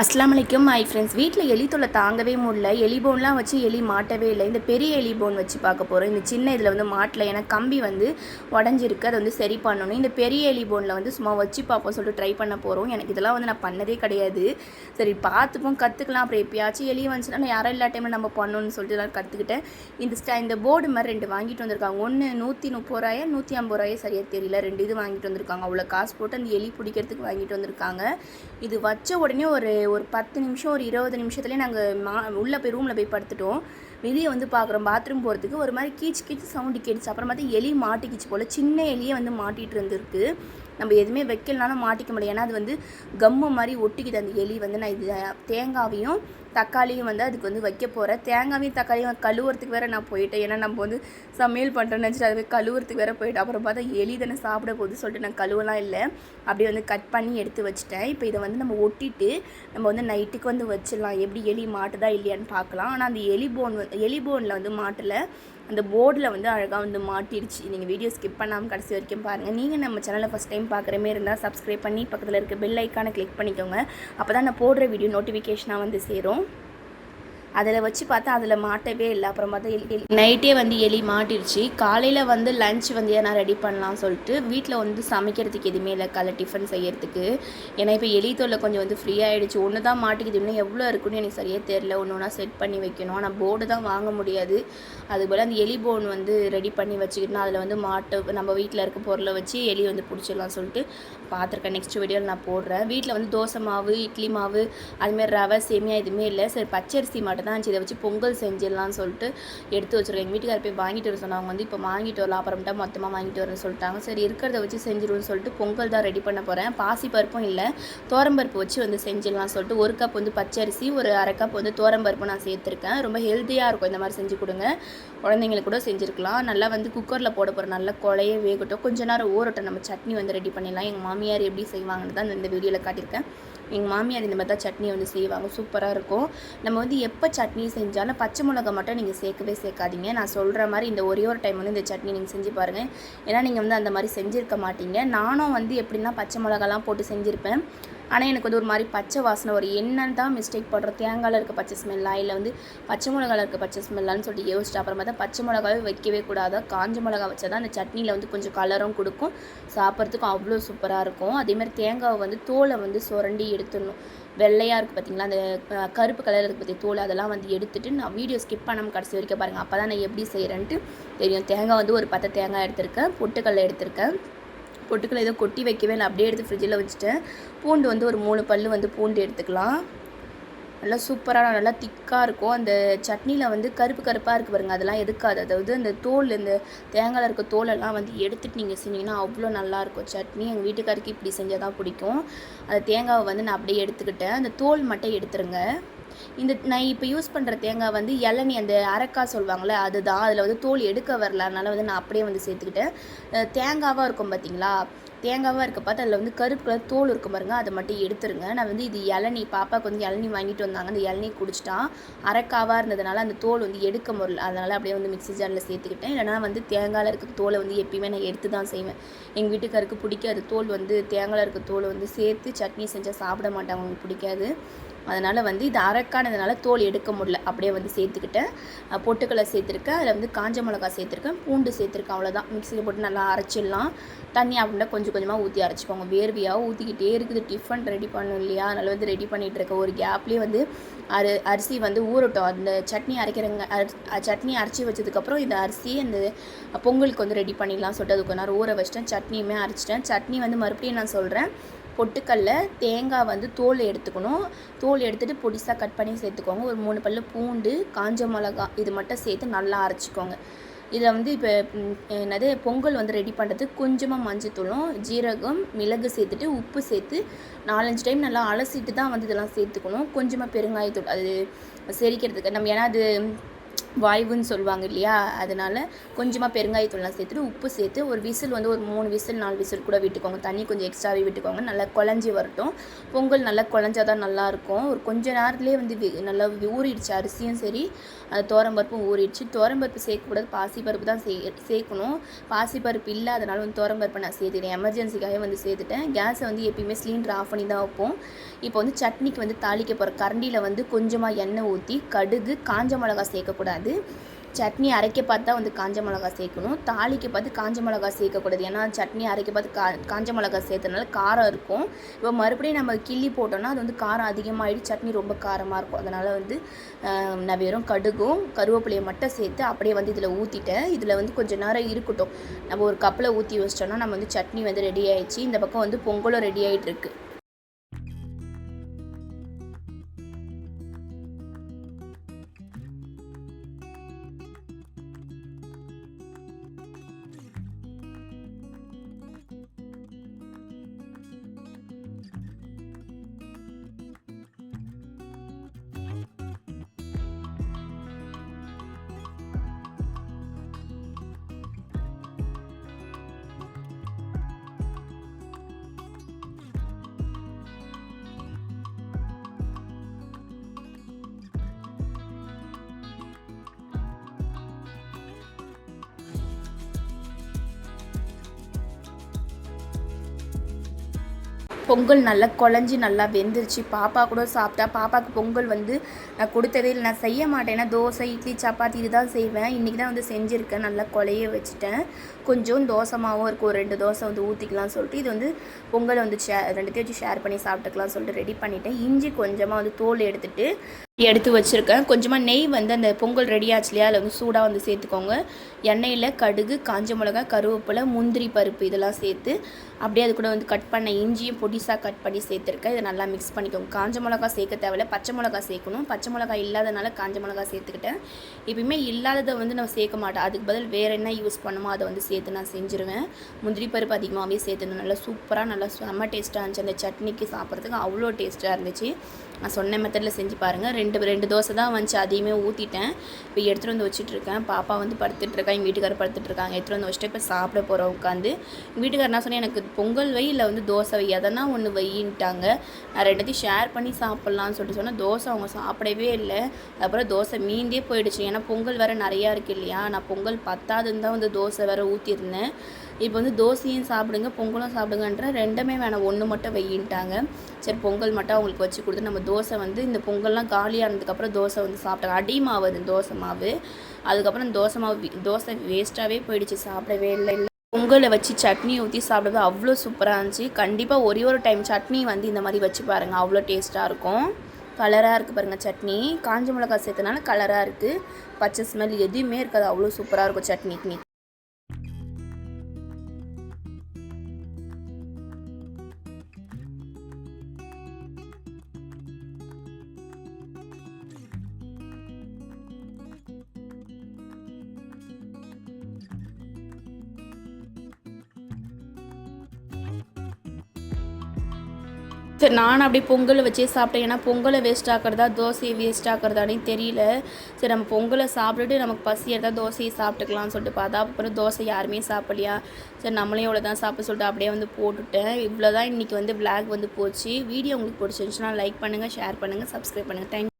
அஸ்லாம் வலைக்கும் my friends வீட்டில் எலி தொலை தாங்கவே முடியல. எலி போன்லாம் வச்சு எலி மாட்டவே இல்லை. இந்த பெரிய எலி போன் வச்சு பார்க்க போகிறோம் இந்த சின்ன இதில் வந்து மாட்டல ஏன்னா கம்பி வந்து உடஞ்சிருக்கு. அதை வந்து சரி பண்ணணும். இந்த பெரிய எலி போனில் வந்து சும்மா வச்சு பார்ப்போம் சொல்லிட்டு ட்ரை பண்ண போகிறோம் எனக்கு இதெல்லாம் வந்து நான் பண்ணதே கிடையாது. சரி பார்த்துப்போம் கற்றுக்கலாம் அப்புறம் எப்பயாச்சும் எலி வந்துச்சுன்னா நான் யாரும் எல்லா டைமில் நம்ம பண்ணணும்னு சொல்லிட்டு நான் கற்றுக்கிட்டேன் இந்த ஸ்டா இந்த போர்டு மாதிரி ரெண்டு வாங்கிட்டு வந்திருக்காங்க. ஒன்று நூற்றி முப்பது ரூபாயா நூற்றி ஐம்பது ரூபாயா சரியாக தெரியல. ரெண்டு இது வாங்கிட்டு வந்திருக்காங்க. அவ்வளோ காசு போட்டு அந்த எலி பிடிக்கிறதுக்கு வாங்கிட்டு வந்திருக்காங்க. இது வச்ச உடனே ஒரு ஒரு பத்து நிமிஷம் ஒரு இருபது நிமிஷத்துலேயே நாங்கள் மா உள்ளே போய் ரூமில் போய் படுத்துட்டோம். வெளியே வந்து பார்க்குறோம் பாத்ரூம் போகிறதுக்கு ஒரு மாதிரி கீச்சு கீச்சு சவுண்டு கேட்டுச்சு. அப்புறம் பார்த்தா எலி மாட்டிக்கிச்சு போல். சின்ன எலியே வந்து மாட்டிகிட்டு இருந்திருக்கு. நம்ம எதுவுமே வைக்கலனாலும் மாட்டிக்க முடியும் ஏன்னா அது வந்து கம்மு மாதிரி ஒட்டிக்குது அந்த எலி வந்து. நான் இது தேங்காவையும் தக்காளியும் வந்து அதுக்கு வந்து வைக்க போகிறேன் தேங்காவையும் தக்காளியும் கழுவுறதுக்கு வேறு நான் போயிட்டேன். ஏன்னா நம்ம வந்து சமையல் பண்ணுறேன்னு நினச்சிட்டு அதுவே கழுவுறதுக்கு வேறு போயிட்டேன். அப்புறம் பார்த்தா எலி தானே சாப்பிட போகுது சொல்லிட்டு நான் கழுவலாம் இல்லை. அப்படியே வந்து கட் பண்ணி எடுத்து வச்சுட்டேன். இப்போ இதை வந்து நம்ம ஒட்டிட்டு நம்ம வந்து நைட்டுக்கு வந்து வச்சிடலாம். எப்படி எலி மாட்டுதா இல்லையான்னு பார்க்கலாம். ஆனால் அந்த எலி போன் எலி போனில் வந்து மாட்டலை. அந்த போர்டில் வந்து அழகாக வந்து மாட்டிடுச்சு நீங்கள் வீடியோ ஸ்கிப் பண்ணாமல் கடைசி வரைக்கும் பாருங்கள் நீங்கள் நம்ம சேனலை ஃபஸ்ட் டைம் பார்க்குற மாரி இருந்தால் சப்ஸ்கிரைப் பண்ணி பக்கத்தில் இருக்க பெல் ஐக்கானை கிளிக் பண்ணிக்கோங்க. அப்போ தான் நான் போடுற வீடியோ நோட்டிஃபிகேஷனாக வந்து சேரும். அதில் வச்சு பார்த்தா அதில் மாட்டவே இல்லை. அப்புறம் பார்த்தா எலி நைட்டே வந்து எலி மாட்டிருச்சு. காலையில் வந்து லஞ்ச் வந்து எதனா ரெடி பண்ணலாம் சொல்லிட்டு வீட்டில் வந்து சமைக்கிறதுக்கு எதுவுமே இல்லை. காலை டிஃபன் செய்யறதுக்கு. ஏன்னா இப்போ எலி தொல்லை கொஞ்சம் வந்து ஃப்ரீயாகிடுச்சு ஒன்று தான் மாட்டிக்குது. இன்னும் எவ்வளோ இருக்குன்னு எனக்கு சரியாக தெரில ஒன்று ஒன்றா செட் பண்ணி வைக்கணும். ஆனால் போர்டு தான் வாங்க முடியாது. அதுபோல் அந்த எலி போன் வந்து ரெடி பண்ணி வச்சுக்கிட்டோம் அதில் வந்து மாட்டு நம்ம வீட்டில் இருக்க பொருளை வச்சு எலி வந்து பிடிச்சிடலாம் சொல்லிட்டு பார்த்துருக்கேன் நெக்ஸ்ட் வீடியோவில் நான் போடுறேன். வீட்டில் வந்து தோசை மாவு இட்லி மாவு அதுமாரி ரவை சேமியா எதுவுமே இல்லை. சரி பச்சரிசி மட்டும் தான் இருந்துச்சு இதை வச்சு பொங்கல் செஞ்சிடலாம்னு சொல்லிட்டு எடுத்து வச்சுருக்கேன் எங்கள் வீட்டுக்கார போய் வாங்கிட்டு வர சொன்னாங்க. வந்து இப்போ வாங்கிட்டு வரலாம். அப்புறமேட்டா மொத்தமாக வாங்கிட்டு வரேன்னு சொல்லிட்டாங்க. சரி இருக்கிறத வச்சு செஞ்சிடுவோம்னு சொல்லிட்டு பொங்கல் தான் ரெடி பண்ண போகிறேன் பாசி பருப்பும் இல்லை. தோரம்பருப்பு வச்சு வந்து செஞ்சிடலாம் சொல்லிட்டு ஒரு கப் வந்து பச்சரிசி ஒரு அரை கப் வந்து தோரம்பருப்பு நான் சேர்த்துருக்கேன். ரொம்ப ஹெல்த்தியாக இருக்கும். இந்த மாதிரி செஞ்சு கொடுங்க. குழந்தைங்களுக்கு கூட செஞ்சுருக்கலாம். நல்லா வந்து குக்கரில் போட போகிறோம் நல்லா குழைய வேகட்டும். கொஞ்ச நேரம் ஊறட்டும். நம்ம சட்னி வந்து ரெடி பண்ணிடலாம். எங்கள் மாமியார் எப்படி செய்வாங்கன்னு தான் இந்த வீடியோவில் காட்டியிருக்கேன். எங்கள் மாமியார் இந்த மாதிரி தான் சட்னி வந்து செய்வாங்க. சூப்பராக இருக்கும். நம்ம வந்து எப்போ சட்னி செஞ்சாலும் பச்சை மிளகா மட்டும் நீங்கள் சேர்க்கவே சேர்க்காதீங்க. நான் சொல்கிற மாதிரி இந்த ஒரே ஒரு டைம் வந்து இந்த சட்னி நீங்கள் செஞ்சு பாருங்கள் ஏன்னா நீங்கள் வந்து அந்த மாதிரி செஞ்சுருக்க மாட்டீங்க. நானும் வந்து எப்படின்னா பச்சை மிளகாலாம் போட்டு செஞ்சுருப்பேன். ஆனால் எனக்கு வந்து ஒரு மாதிரி பச்சை வாசனை ஒரு என்னன்னு தான் மிஸ்டேக் பண்ணுறோம் தேங்காயில் இருக்க பச்சை ஸ்மெல்லா இல்லை வந்து பச்சை மிளகாவில் இருக்க பச்சை ஸ்மெல்லான்னு சொல்லிட்டு யோசிச்சு அப்புறமா தான் பச்சை மிளகாவே வைக்கவே கூடாது? காஞ்ச மிளகா வச்சா தான் அந்த சட்னியில் வந்து கொஞ்சம் கலரும் கொடுக்கும். சாப்பிட்றதுக்கும் அவ்வளோ சூப்பராக இருக்கும். அதேமாதிரி தேங்காவை வந்து தோலை வந்து சுரண்டி எடுத்துடணும். வெள்ளையாக இருக்குது பார்த்தீங்களா அந்த கருப்பு கலர் இருக்குது பற்றி தோல் அதெல்லாம் வந்து எடுத்துட்டு நான் வீடியோ ஸ்கிப் பண்ணாமல் கடைசி வரைக்கும் பாருங்கள் அப்போ தான் நான் எப்படி செய்கிறேன்ட்டு தெரியும். தேங்காய் வந்து ஒரு பத்து தேங்காய் எடுத்திருக்கேன். பொட்டுக்கடலை எடுத்திருக்கேன். பொட்டுக்கடலை ஏதோ கொட்டி வைக்கவே இல்லை அப்படியே எடுத்து ஃப்ரிட்ஜில் வச்சுட்டேன் பூண்டு வந்து ஒரு மூணு பல் வந்து பூண்டு எடுத்துக்கலாம். நல்லா சூப்பராக நல்லா திக்காக இருக்கும். அந்த சட்னியில் வந்து கருப்பு கருப்பாக இருக்குது பாருங்க. அதெல்லாம் எதுக்காது அதாவது அந்த தோல் இந்த தேங்காயில் இருக்க தோலெல்லாம் வந்து எடுத்துகிட்டு நீங்கள் செஞ்சீங்கன்னா அவ்வளோ நல்லாயிருக்கும் சட்னி எங்கள் வீட்டுக்காருக்கு இப்படி செஞ்சால் தான் பிடிக்கும். அந்த தேங்காவை வந்து நான் அப்படியே எடுத்துக்கிட்டேன். அந்த தோல் மட்டும் எடுத்துருங்க. இந்த நான் இப்போ யூஸ் பண்ணுற தேங்காய் வந்து இளநி அந்த அரைக்காய் சொல்லுவாங்கள்ல அதுதான். அதில் வந்து தோல் எடுக்க வரல. அதனால் வந்து நான் அப்படியே வந்து சேர்த்துக்கிட்டேன். தேங்காவாக இருக்கும் பார்த்தீங்களா தேங்காவாக இருக்க பார்த்து அதில் வந்து கருப்பு கலர் தோல் இருக்கும் பாருங்க அதை மட்டும் எடுத்துருங்க. நான் வந்து இது இளநி பாப்பாவுக்கு வந்து இளநி வாங்கிட்டு வந்தாங்க. அந்த இளநி குடிச்சிட்டான். அரைக்காவாக இருந்ததுனால அந்த தோல் வந்து எடுக்க முடியல. அதனால் அப்படியே வந்து மிக்ஸி ஜாரில் சேர்த்துக்கிட்டேன். இல்லைனா வந்து தேங்காயில் இருக்க தோலை வந்து எப்பயுமே நான் எடுத்து தான் செய்வேன். எங்கள் வீட்டுக்காருக்கு பிடிக்காது. தோல் வந்து தேங்காயில் இருக்க தோலை வந்து சேர்த்து சட்னி செஞ்சால் சாப்பிட மாட்டாங்க. அவங்களுக்கு பிடிக்காது. அதனால் வந்து இது அரைக்கானதுனால தோல் எடுக்க முடியல. அப்படியே வந்து சேர்த்துக்கிட்டேன். பொட்டுக்களை சேர்த்துருக்கேன். அதில் வந்து காஞ்ச மிளகா சேர்த்துருக்கேன். பூண்டு சேர்த்துருக்கேன். அவ்வளோதான் மிக்சியில் போட்டு நல்லா அரைச்சிடலாம். தண்ணி அப்படின்னா கொஞ்சம் கொஞ்சமாக ஊற்றி அரைச்சிக்கோங்க. வேர்வையாக ஊற்றிக்கிட்டே இருக்குது. டிஃபன் ரெடி பண்ணும் இல்லையா? அதனால் வந்து ரெடி பண்ணிகிட்டு இருக்க ஒரு கேப்லேயே வந்து அரி அரிசி வந்து ஊறட்டும். அந்த சட்னி அரைக்கிறங்க அரி- சட்னி அரைச்சி வச்சதுக்கப்புறம் இந்த அரிசி அந்த பொங்கலுக்கு வந்து ரெடி பண்ணிடலாம் சொல்லிட்டு அது கொஞ்ச நேரம் ஊற வச்சிட்டேன். சட்னியுமே அரைச்சிட்டேன். சட்னி வந்து மறுபடியும் நான் சொல்கிறேன் பொட்டுக்கல்ல தேங்காய் வந்து தோல் எடுத்துக்கணும். தோல் எடுத்துகிட்டு பொடிசாக கட் பண்ணி சேர்த்துக்கோங்க. ஒரு மூணு பல்லு பூண்டு காஞ்ச மிளகா இது மட்டும் சேர்த்து நல்லா அரைச்சிக்கோங்க. இதில் வந்து இப்போ என்னது பொங்கல் வந்து ரெடி பண்ணுறதுக்கு கொஞ்சமாக மஞ்சத்தூளும் ஜீரகம் மிளகு சேர்த்துட்டு உப்பு சேர்த்து நாலஞ்சு டைம் நல்லா அலசிட்டு தான் வந்து இதெல்லாம் சேர்த்துக்கணும். கொஞ்சமாக பெருங்காயத்தூள் அது செரிக்கிறதுக்கு நம்ம ஏன்னா அது வாய்வுன்னு சொல்லுவாங்க இல்லையா? அதனால் கொஞ்சமாக பெருங்காயத்தூள்லாம் சேர்த்துட்டு உப்பு சேர்த்து ஒரு விசில் வந்து ஒரு மூணு விசில் நாலு விசில் கூட விட்டுக்கோங்க. தண்ணி கொஞ்சம் எக்ஸ்ட்ராவே விட்டுக்கோங்க. நல்லா குழஞ்சி வரட்டும். பொங்கல் நல்லா குழஞ்சா தான் நல்லாயிருக்கும். ஒரு கொஞ்ச நேரத்துலேயே வந்து வி- நல்லா ஊறிடுச்சு. அரிசியும் சரி அது தோரம்பருப்பும் ஊறிடுச்சு. தோரம்பருப்பு சேர்க்கக்கூடாது. பாசிப்பருப்பு தான் சே சேர்க்கணும். பாசிப்பருப்பு இல்லை அதனால் வந்து தோரம்பருப்பை நான் சேர்த்துட்டேன். எமர்ஜென்சிக்காக வந்து சேர்த்துட்டேன். கேஸை வந்து எப்பயுமே சிலிண்டர் ஆஃப் பண்ணி தான் வைப்போம். இப்போ வந்து சட்னிக்கு வந்து தாளிக்க போகிற கரண்டியில் வந்து கொஞ்சமாக எண்ணெய் ஊற்றி கடுகு காஞ்ச மிளகா சேர்க்கக்கூடாது. சட்னி அரைக்க பார்த்தா வந்து காஞ்ச மிளகா சேர்க்கணும். தாளிக்கு பார்த்து காஞ்ச மிளகா சேர்க்கக்கூடாது. ஏன்னா சட்னி அரைக்க பார்த்து கா காஞ்ச மிளகா சேர்த்தனால காரம் இருக்கும். இப்போ மறுபடியும் நம்ம கிள்ளி போட்டோம்னா அது வந்து காரம் அதிகமாகிடுச்சு சட்னி ரொம்ப காரமாக இருக்கும். அதனால் வந்து நான் வெறும் கடுகும் கருவேப்பிலையை மட்டும் சேர்த்து அப்படியே வந்து இதில் ஊற்றிட்டேன் இதில் வந்து கொஞ்சம் நேரம் இருக்கட்டும். நம்ம ஒரு கப்பில் ஊற்றி வச்சிட்டோம்னா நம்ம வந்து சட்னி வந்து ரெடி ஆயிடுச்சு. இந்த பக்கம் வந்து பொங்கலும் ரெடி ஆகிட்டு இருக்குது பொங்கல் நல்லா குழஞ்சி நல்லா வெந்துருச்சு. பாப்பா கூட சாப்பிட்டா பாப்பாவுக்கு பொங்கல் வந்து நான் கொடுத்ததே இல்லை. நான் செய்ய மாட்டேன் தோசை இட்லி சப்பாத்தி இதுதான் செய்வேன். இன்றைக்கி தான் வந்து செஞ்சுருக்கேன். நல்லா குழைய வச்சுட்டேன். கொஞ்சம் தோசை மாவும் இருக்கும் ஒரு ரெண்டு தோசை வந்து ஊற்றிக்கலாம் சொல்லிட்டு இது வந்து பொங்கல் வந்து ஷே ரெண்டுத்தையும் வச்சு ஷேர் பண்ணி சாப்பிட்டுக்கலாம் சொல்லிட்டு ரெடி பண்ணிட்டேன். இஞ்சி கொஞ்சமாக வந்து தோல் எடுத்துகிட்டு எடுத்து வச்சுருக்கேன். கொஞ்சமாக நெய் வந்து அந்த பொங்கல் ரெடி ஆச்சு இல்லையா? அதில் வந்து சூடாக வந்து சேர்த்துக்கோங்க. எண்ணெயில் கடுகு காஞ்ச மிளகா கருவேப்பிலை முந்திரி பருப்பு இதெல்லாம் சேர்த்து அப்படியே அது கூட வந்து கட் பண்ண இஞ்சியும் பொடிசாக கட் பண்ணி சேர்த்துருக்கேன். இதை நல்லா மிக்ஸ் பண்ணிக்கோங்க. காஞ்ச மிளகா சேர்க்க தேவையில்ல. பச்சை மிளகா சேர்க்கணும். பச்சை மிளகா இல்லாதனால காஞ்ச மிளகா சேர்த்துக்கிட்டேன். எப்பயுமே இல்லாததை வந்து நான் சேர்க்க மாட்டேன். அதுக்கு பதில் வேறு என்ன யூஸ் பண்ணுமோ அதை வந்து சேர்த்து நான் செஞ்சுருவேன். முந்திரி பருப்பு அதிகமாகவே சேர்த்துணும் நல்லா சூப்பராக நல்லா செம்ம டேஸ்ட்டாக இருந்துச்சு. அந்த சட்னிக்கு சாப்பிட்றதுக்கு அவ்வளோ டேஸ்ட்டாக இருந்துச்சு. நான் சொன்ன மெத்தடில் செஞ்சு பாருங்கள் ரெண்டு ரெண்டு தோசை தான் வந்துச்சு அதையுமே ஊற்றிட்டேன் இப்போ எடுத்துகிட்டு வந்து வச்சுட்ருக்கேன் பாப்பா வந்து படுத்துட்ருக்கா எங்கள் வீட்டுக்காரர் படுத்துட்டு இருக்காங்க எடுத்துகிட்டு வந்து வச்சுட்டு இப்போ சாப்பிட போகிறோம் உட்காந்து எங்கள் வீட்டுக்காரர் நான் சொன்னேன் எனக்கு பொங்கல் வை இல்லை வந்து தோசை வை எதனா ஒன்று வையின்ட்டாங்க நான் ரெண்டுத்தையும் ஷேர் பண்ணி சாப்பிட்லான்னு சொல்லிட்டு சொன்னேன். தோசை அவங்க சாப்பிடவே இல்லை. அப்புறம் தோசை மீந்தே போயிடுச்சு. ஏன்னா பொங்கல் வேறு நிறையா இருக்கு இல்லையா? நான் பொங்கல் பத்தாதுன்னு தான் வந்து தோசை வேறு ஊற்றிருந்தேன் இப்போ வந்து தோசையும் சாப்பிடுங்க பொங்கலும் சாப்பிடுங்கன்ற ரெண்டுமே வேணாம். ஒன்று மட்டும் வெயின்ட்டாங்க. சரி பொங்கல் மட்டும் அவங்களுக்கு வச்சு கொடுத்து நம்ம தோசை வந்து இந்த பொங்கல்லாம் காலியானதுக்கப்புறம் தோசை வந்து சாப்பிட்டாங்க. அடி மாவு அது தோசை மாவு. அதுக்கப்புறம் தோசை மாவு தோசை வேஸ்ட்டாகவே போயிடுச்சு சாப்பிடவே இல்லை. இல்லை பொங்கலை வச்சு சட்னி ஊற்றி சாப்பிடுறது அவ்வளோ சூப்பராக இருந்துச்சு. கண்டிப்பாக ஒரே ஒரு டைம் சட்னி வந்து இந்த மாதிரி வச்சு பாருங்கள் அவ்வளோ டேஸ்ட்டாக இருக்கும். கலராக இருக்குது பாருங்கள் சட்னி. காஞ்ச மிளகாய் சேர்த்தனால கலராக இருக்குது பச்சை ஸ்மெல் எதுவுமே இருக்காது அவ்வளோ சூப்பராக இருக்கும் சட்னிக்கு. சரி நான் அப்படியே பொங்கலை வச்சே சாப்பிட்டேன். ஏன்னா பொங்கலை வேஸ்ட் ஆக்கிறதா தோசையை வேஸ்ட் ஆக்கிறதானே தெரியல. சரி நம்ம பொங்கலை சாப்பிட்டுட்டு நமக்கு பசி எடுத்தால் தோசையை சாப்பிட்டுக்கலாம்னு சொல்லிட்டு பார்த்தா அப்புறம் தோசை யாருமே சாப்பிடலையா? சரி நம்மளே இவ்வளோ தான் சாப்பிட சொல்லிட்டு அப்படியே வந்து போட்டுட்டேன். இவ்வளோ தான் இன்றைக்கி வந்து விளாக் வந்து போச்சு. வீடியோ உங்களுக்கு பிடிச்சிருந்துச்சுன்னா லைக் பண்ணுங்கள் ஷேர் பண்ணுங்கள் சப்ஸ்கிரைப் பண்ணுங்கள் தேங்க்